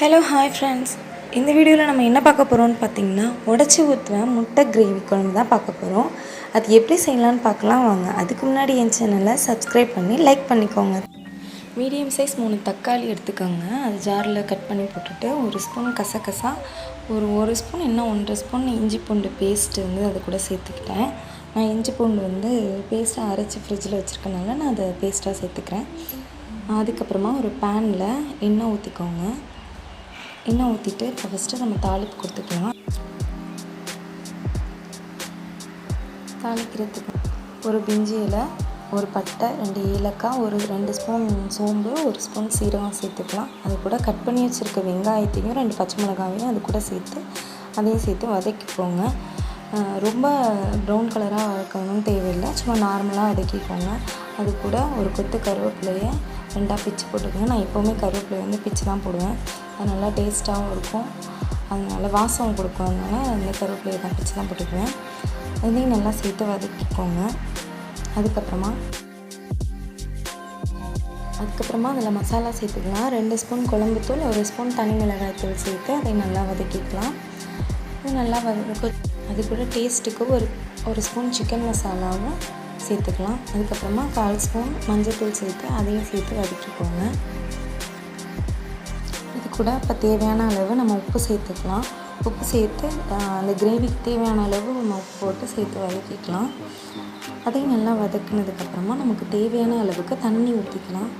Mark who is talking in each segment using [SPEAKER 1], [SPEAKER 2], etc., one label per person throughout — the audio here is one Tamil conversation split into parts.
[SPEAKER 1] ஹலோ ஹாய் ஃப்ரெண்ட்ஸ் இந்த வீடியோவில் நம்ம என்ன பார்க்க போகிறோம்னு பார்த்தீங்கன்னா உடச்சி ஊற்றுன முட்டை கிரேவி குழம்பு தான் பார்க்க போகிறோம் அது எப்படி செய்யலான்னு பார்க்கலாம் வாங்க. அதுக்கு முன்னாடி என் சேனலை சப்ஸ்கிரைப் பண்ணி லைக் பண்ணிக்கோங்க. மீடியம் சைஸ் மூணு தக்காளி எடுத்துக்கோங்க. அது ஜாரில் கட் பண்ணி போட்டுட்டு ஒரு ஸ்பூன் கசகசா ஒரு ஒரு ஸ்பூன் இன்னும் ஒன்றரை ஸ்பூன் இஞ்சி பூண்டு பேஸ்ட்டு வந்து அது கூட சேர்த்துக்கிட்டேன். நான் இஞ்சி பூண்டு வந்து பேஸ்ட்டாக அரைச்சி ஃப்ரிட்ஜில் வச்சுருக்கனால நான் அதை பேஸ்ட்டாக சேர்த்துக்கிறேன். அதுக்கப்புறமா ஒரு பேனில் எண்ணெய் ஊற்றிக்கோங்க எண்ணெய் ஊற்றிட்டு இப்போ ஃபஸ்ட்டு நம்ம தாளிப்பு கொடுத்துக்கலாம். தாளிக்கிறதுக்கு ஒரு பிஞ்சி இலை ஒரு பட்டை ரெண்டு ஏலக்காய் ஒரு ரெண்டு ஸ்பூன் சோம்பு ஒரு ஸ்பூன் சீரகம் சேர்த்துக்கலாம். அது கூட கட் பண்ணி வச்சுருக்க வெங்காயத்தையும் ரெண்டு பச்சை மிளகாயையும் அது கூட சேர்த்து அதையும் சேர்த்து வதக்கிக்கோங்க. ரொம்ப ப்ரௌன் கலராக வளர்க்கணும்னு தேவையில்லை. சும்மா நார்மலாக வதக்கிக்கோங்க அது கூட ஒரு கொத்து கருவேப்பிலையை ரெண்டாக பிச்சு போட்டுக்கோங்க. நான் எப்போவுமே கருவேப்பிலையை வந்து பிச்சு தான் போடுவேன். அது நல்லா டேஸ்ட்டாகவும் இருக்கும். அதனால் வாசம் கொடுக்கும். அதனால் அந்த கருவேப்பிலையை தான் பிச்சு தான் போட்டுக்குவேன். இதையும் நல்லா சேர்த்து வதக்கிக்கோங்க. அதுக்கப்புறமா அதுக்கப்புறமா அதில் மசாலா சேர்த்துக்கலாம். ரெண்டு ஸ்பூன் குழம்புத்தூள் ஒரு ஸ்பூன் தனி மிளகாய் தூள் சேர்த்து அதை நல்லா வதக்கிக்கலாம். அது நல்லா வதக்கு அது கூட டேஸ்ட்டுக்கு ஒரு ஒரு ஸ்பூன் சிக்கன் மசாலாவும் சேர்த்துக்கலாம். அதுக்கப்புறமா கால் ஸ்பூன் மஞ்சள்தூள் சேர்த்து அதையும் சேர்த்து வதக்கிக்கோங்க. இது கூட இப்போ தேவையான அளவு நம்ம உப்பு சேர்த்துக்கலாம். உப்பு சேர்த்து அந்த கிரேவிக்கு தேவையான அளவு நம்ம உப்பு போட்டு சேர்த்து வதக்கிக்கலாம். அதையும் நல்லா வதக்குனதுக்கப்புறமா நமக்கு தேவையான அளவுக்கு தண்ணி ஊற்றிக்கலாம்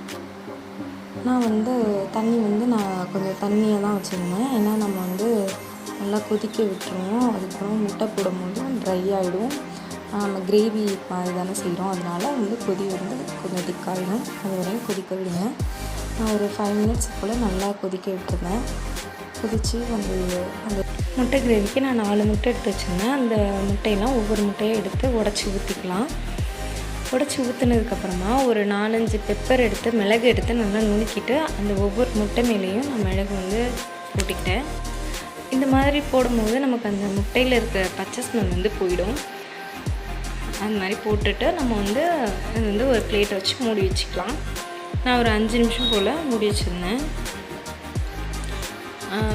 [SPEAKER 1] நான் வந்து தண்ணி வந்து நான் கொஞ்சம் தண்ணியாக தான் வச்சுருந்தேன். ஏன்னா நம்ம வந்து நல்லா கொதிக்க விட்டுருவோம். அதுக்கப்புறம் முட்டை போடும்போது ட்ரை ஆகிடும் நம்ம கிரேவி மாதிரி தானே செய்கிறோம். அதனால வந்து கொதி வந்து கொஞ்சம் திக்காகிடும் அது வரையும் கொதிக்க விடுங்க. நான் ஒரு ஃபைவ் மினிட்ஸ் போல் நல்லா கொதிக்க விட்டுருந்தேன். கொதித்து அந்த அந்த முட்டை கிரேவிக்கு நான் நாலு முட்டை எடுத்து வச்சுருந்தேன். அந்த முட்டையெல்லாம் ஒவ்வொரு முட்டையை எடுத்து உடச்சி ஊற்றிக்கலாம் உடச்சி ஊற்றுனதுக்கப்புறமா ஒரு நாலஞ்சு பெப்பர் எடுத்து மிளகு எடுத்து நல்லா நுணுக்கிட்டு அந்த ஒவ்வொரு முட்டை மேலேயும் நான் மிளகு வந்து போட்டுக்கிட்டேன். இந்த மாதிரி போடும்போது நமக்கு அந்த முட்டையில் இருக்க பச்சை ஸ்மெல் வந்து போயிடும். அந்த மாதிரி போட்டுட்டு நம்ம வந்து இது வந்து ஒரு பிளேட்டை வச்சு மூடி வச்சுக்கலாம். நான் ஒரு அஞ்சு நிமிஷம் போல் மூடி வச்சுருந்தேன்.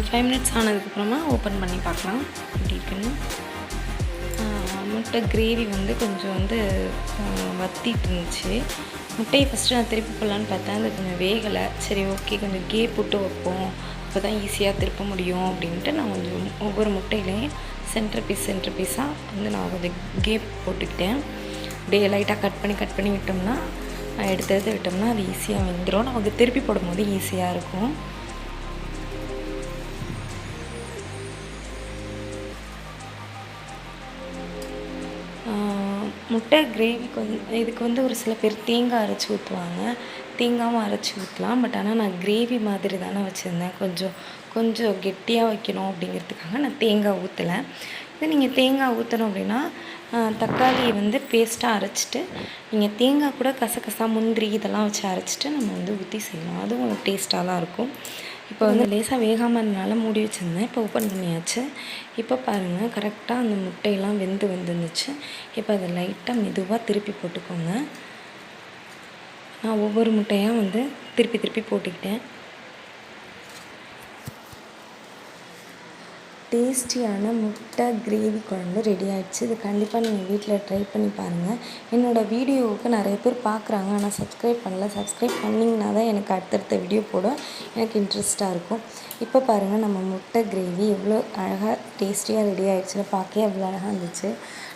[SPEAKER 1] ஃபைவ் மினிட்ஸ் ஆனதுக்கப்புறமா ஓப்பன் பண்ணி பார்க்கலாம். எப்படி இருக்குன்னு. முட்டை கிரேவி வந்து கொஞ்சம் வந்து வத்திட்டு இருந்துச்சு. முட்டையை ஃபஸ்ட்டு நான் திருப்பி போடலான்னு பார்த்தேன். அது கொஞ்சம் வேகலை. சரி ஓகே கொஞ்சம் கே போட்டு வைப்போம். அப்போ தான் ஈஸியாக திருப்ப முடியும் அப்படின்ட்டு நான் கொஞ்சம் ஒவ்வொரு முட்டையிலையும் சென்டர் பீஸ் சென்டர் பீஸாக வந்து நான் கொஞ்சம் கேப் போட்டுக்கிட்டேன். அப்படியே லைட்டாக கட் பண்ணி கட் பண்ணி விட்டோம்னா எடுத்து எடுத்து விட்டோம்னா அது ஈஸியாக வந்துடும் நமக்கு திருப்பி போடும்போது ஈஸியாக இருக்கும். முட்டை கிரேவிக்கு வந்து இதுக்கு வந்து ஒரு சில பேர் தேங்காய் அரைச்சி ஊற்றுவாங்க தேங்காவும் அரைச்சி ஊற்றலாம் பட் ஆனால் நான் கிரேவி மாதிரி தானே வச்சுருந்தேன். கொஞ்சம் கொஞ்சம் கெட்டியாக வைக்கணும் அப்படிங்கிறதுக்காக நான் தேங்காய் ஊற்றலை இது நீங்கள் தேங்காய் ஊற்றணும் அப்படின்னா தக்காளியை தக்காளி வந்து பேஸ்ட்டாக அரைச்சிட்டு நீங்கள் தேங்காய் கூட கசகசா முந்திரி இதெல்லாம் வச்சு அரைச்சிட்டு நம்ம வந்து ஊற்றி செய்யணும் அதுவும் டேஸ்ட்டாக தான் இருக்கும். இப்போ வந்து லேசாக வேகாமல் இருந்தனால மூடி வச்சுருந்தேன். இப்போ ஓப்பன் பண்ணியாச்சு. இப்போ பாருங்கள் கரெக்டாக அந்த முட்டையெல்லாம் வெந்து வந்துருந்துச்சு. இப்போ அதை லைட்டாக மெதுவாக திருப்பி போட்டுக்கோங்க. நான் ஒவ்வொரு முட்டையாக வந்து திருப்பி திருப்பி போட்டுக்கிட்டேன். டேஸ்டியான முட்டை கிரேவி குழம்பு ரெடி ஆகிடுச்சு இது கண்டிப்பாக நீங்கள் வீட்டில் ட்ரை பண்ணி பாருங்கள் என்னோடய வீடியோவுக்கு நிறைய பேர் பார்க்குறாங்க ஆனால் சப்ஸ்கிரைப் பண்ணல. சப்ஸ்கிரைப் பண்ணிங்கன்னா தான் எனக்கு அடுத்தடுத்த வீடியோ போட எனக்கு இன்ட்ரெஸ்ட்டாக இருக்கும். இப்போ பாருங்கள் நம்ம முட்டை கிரேவி எவ்வளோ அழகாக டேஸ்டியாக ரெடி ஆகிடுச்சுல பார்க்க எவ்வளோ அழகாக இருந்துச்சு.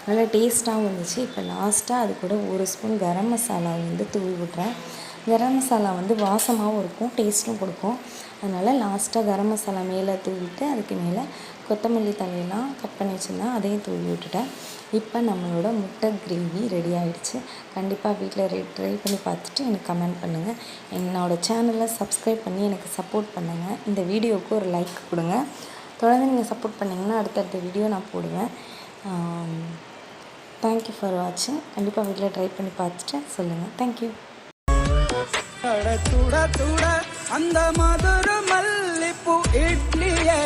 [SPEAKER 1] நல்லா டேஸ்ட்டாகவும் இருந்துச்சு. இப்போ லாஸ்ட்டாக அது கூட ஒரு ஸ்பூன் கரம் மசாலா வந்து தூவி விட்றேன். கரம் மசாலா வந்து வாசமாகவும் இருக்கும் டேஸ்ட்டும் கொடுக்கும். அதனால் லாஸ்ட்டாக கரம் மசாலா மேலே தூவிட்டு அதுக்கு மேலே கொத்தமல்லி தழையெல்லாம் கட் பண்ணி வச்சுருந்தேன் அதையும் தூவி விட்டுட்டேன். இப்போ நம்மளோட முட்டை கிரேவி ரெடி ஆகிடுச்சு கண்டிப்பாக வீட்டில் ரெ ட்ரை பண்ணி பார்த்துட்டு எனக்கு கமெண்ட் பண்ணுங்கள் என்னோடய சேனலை சப்ஸ்கிரைப் பண்ணி எனக்கு சப்போர்ட் பண்ணுங்கள் இந்த வீடியோவுக்கு ஒரு லைக் கொடுங்க. தொடர்ந்து நீங்கள் சப்போர்ட் பண்ணிங்கன்னா அடுத்தடுத்த வீடியோ நான் போடுவேன். தேங்க்யூ ஃபார் வாட்சிங் கண்டிப்பாக வீட்டில் ட்ரை பண்ணி பார்த்துட்டு சொல்லுங்கள் தேங்க்யூ
[SPEAKER 2] அந்த மதுரை மல்லிப்பூ இட்லியே.